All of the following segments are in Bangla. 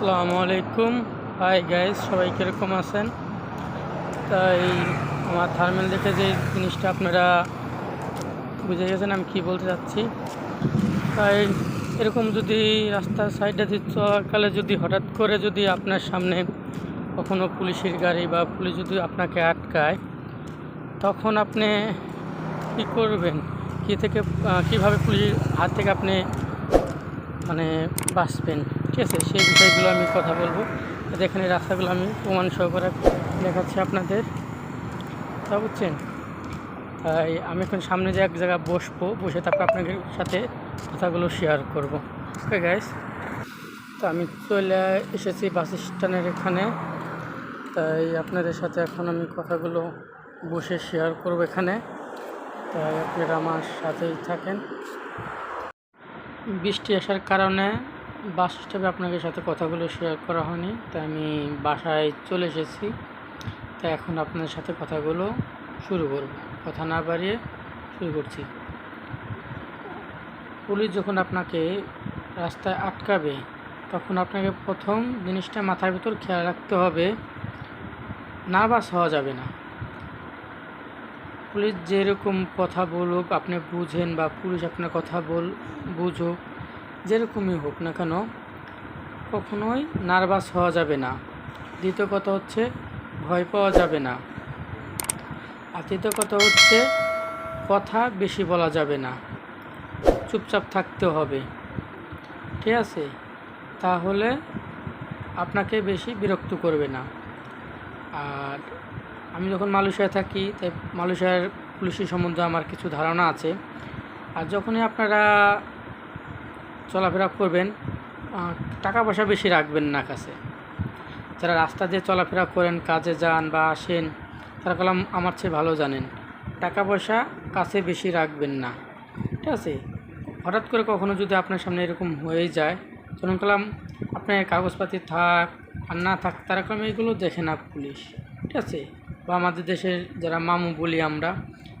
আসসালামু আলাইকুম। হাই গাইজ সবাই কীরকম আছেন? তাই আমার থার্মেল দেখে যে জিনিসটা আপনারা বুঝে গেছেন, আমি কী বলতে চাচ্ছি? তাই এরকম যদি রাস্তার সাইডে চলাকালে যদি হঠাৎ করে যদি আপনার সামনে কখনো পুলিশের গাড়ি বা পুলিশ যদি আপনাকে আটকায়, তখন আপনি কী করবেন? কী থেকে কীভাবে পুলিশের হাত থেকে আপনি মানে বাঁচবেন? ঠিক আছে? সেই বিষয়গুলো আমি কথা বলব। এই রাস্তাগুলো আমি প্রমাণ সহকারে দেখাচ্ছি আপনাদের। তা বুঝছেন? তাই আমি এখন সামনে যে এক জায়গায় বসবো, বসে তারপর আপনাদের সাথে কথাগুলো শেয়ার করব। ওকে গাইস তো আমি চলে এসেছি বাস স্ট্যান্ডের এখানে। তাই আপনাদের সাথে এখন আমি কথাগুলো বসে শেয়ার করব এখানে। তাই আপনারা আমার সাথেই থাকেন। বৃষ্টি আসার কারণে বাস স্টপে আপনাদের সাথে কথাগুলো শেয়ার করা হয়নি, তাই আমি বাসায় চলে এসেছি। তাই এখন আপনাদের সাথে কথাগুলো শুরু করব। কথা না বাড়িয়ে শুরু করছি। পুলিশ যখন আপনাকে রাস্তায় আটকাবে, তখন আপনাকে প্রথম জিনিসটা মাথার ভিতর খেয়াল রাখতে হবে নার্ভাস হওয়া যাবে না। পুলিশ যেরকম কথা বলুক, আপনি বুঝেন বা পুলিশ আপনার কথা বল, বুঝুক। যেরকমই হোক না কেন, কখনোই নার্ভাস হওয়া যাবে না। দ্বিতীয় কথা হচ্ছে, ভয় পাওয়া যাবে না। আর তৃতীয় কথা হচ্ছে, কথা বেশি বলা যাবে না। চুপচাপ থাকতে হবে। ঠিক আছে? তাহলে আপনাকে বেশি বিরক্ত করবে না। আর আমি যখন মালয়েশিয়ায় থাকি তাই মালয়েশিয়ার পুলিশের সম্বন্ধে আমার কিছু ধারণা আছে। আর যখনই আপনারা চলাফেরা করবেন টাকা পয়সা বেশি রাখবেন না কাছে। যারা রাস্তা দিয়ে চলাফেরা করেন, কাজে যান বা আসেন, তারা কলাম, আমার চেয়ে ভালো জানেন। টাকা পয়সা কাছে বেশি রাখবেন না। ঠিক আছে? হঠাৎ করে কখনো যদি আপনার সামনে এরকম হয়ে যায় তখন কলাম, আপনার কাগজপাতি থাক আর না থাক, তারা কলাম, এগুলো দেখে না পুলিশ। ঠিক আছে? বা আমাদের দেশের যারা মামু বলি আমরা,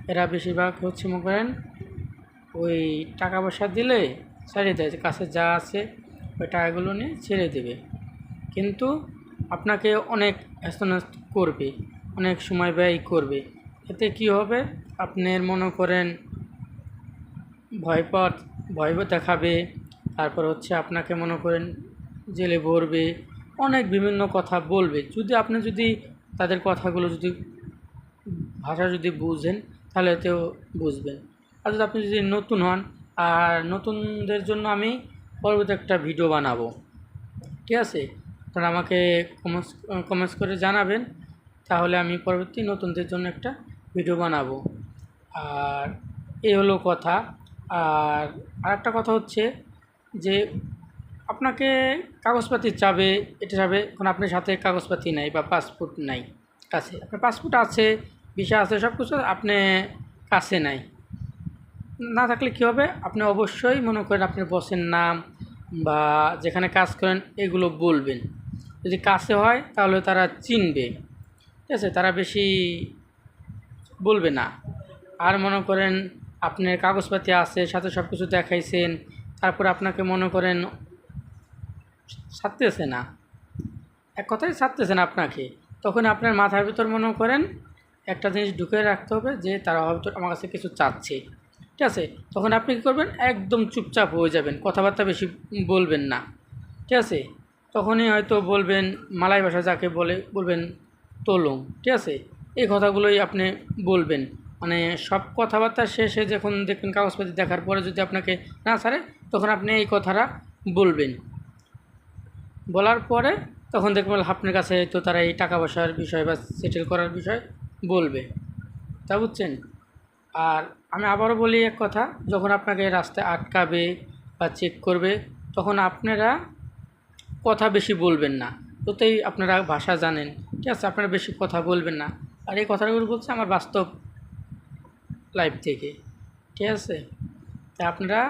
এরা বেশিরভাগ হচ্ছে, মনে করেন, ওই টাকা পয়সা দিলে ছেড়ে দেয় কাছে যা আছে ওই টাকাগুলো নিয়ে ছেড়ে দেবে। কিন্তু আপনাকে অনেক হ্যাস্ত করবে, অনেক সময় ব্যয় করবে। এতে কি হবে? আপনার মনে করেন ভয় পাওয়ার, ভয় দেখাবে। তারপর হচ্ছে আপনাকে মনে করেন জেলে ভরবে, অনেক বিভিন্ন কথা বলবে। যদি আপনি যদি তাদের কথাগুলো যদি, ভাষা যদি বুঝেন, তাহলে তেও বুঝবেন। আর যদি আপনি যদি নতুন হন আর নতুনদের জন্য আমি পরবর্তী একটা ভিডিও বানাবো। ঠিক আছে? আপনারা আমাকে কমেন্টস কমেন্টস করে জানাবেন। তাহলে আমি পরবর্তী নতুনদের জন্য একটা ভিডিও বানাবো। আর এই হলো কথা। আর আরেকটা কথা হচ্ছে যে, আপনাকে কাগজপাতি চাবে, এটা চাবে এখন আপনার সাথে কাগজপাতি নাই বা পাসপোর্ট নাই। কাছে। আপনার পাসপোর্ট আছে ভিসা আছে সব কিছু আপনি কাছে নাই। না থাকলে কী হবে? আপনি অবশ্যই মনে করেন আপনার বসের নাম বা যেখানে কাজ করেন এগুলো বলবেন। যদি কাছে হয় তাহলে তারা চিনবে। ঠিক আছে? তারা বেশি বলবে না। আর মনে করেন আপনার কাগজপাতি আছে, সাথে সব কিছু দেখাইছেন, তারপর আপনাকে মনে করেন ছাড়তেছে না। এক কথায় ছাড়তেছে না আপনাকে। তখন আপনার মাথার ভিতর মনে করেন একটা জিনিস ঢুকে রাখতে হবে যে তারা হয়তো আমার কাছে কিছু চাচ্ছে। ঠিক আছে? তখন আপনি কী করবেন? একদম চুপচাপ হয়ে যাবেন। কথাবার্তা বেশি বলবেন না। ঠিক আছে? তখনই হয়তো বলবেন, মালাই ভাষা যাকে বলে, বলবেন তলুং। ঠিক আছে? এই কথাগুলোই আপনি বলবেন। মানে সব কথাবার্তা শেষে যখন দেখবেন কাগজপাতি দেখার পরে যদি আপনাকে না ছাড়ে, তখন আপনি এই কথাটা বলবেন। বলার পরে তখন দেখবেন আপনার কাছে তো তারা এই টাকা পয়সার বিষয় বা সেটেল করার বিষয় বলবে। তা বুঝছেন? আর আমি আবারও বলি এক কথা, যখন আপনাকে রাস্তায় আটকাবে বা চেক করবে, তখন আপনারা কথা বেশি বলবেন না। তোতেই আপনারা ভাষা জানেন, ঠিক আছে, আপনারা বেশি কথা বলবেন না। আর এই কথাগুলো বলছে আমার বাস্তব লাইফ থেকে, ঠিক আছে? তা আপনারা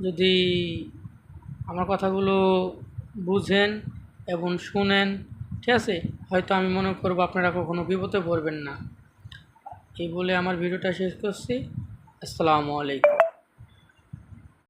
যদি আমার কথাগুলো বুঝেন এবং শুনেন, ঠিক আছে, হয়তো আমি মনে করব আপনারা কখনো বিপদে পড়বেন না। এই বলে আমার ভিডিওটা শেষ করছি। আসসালামু আলাইকুম।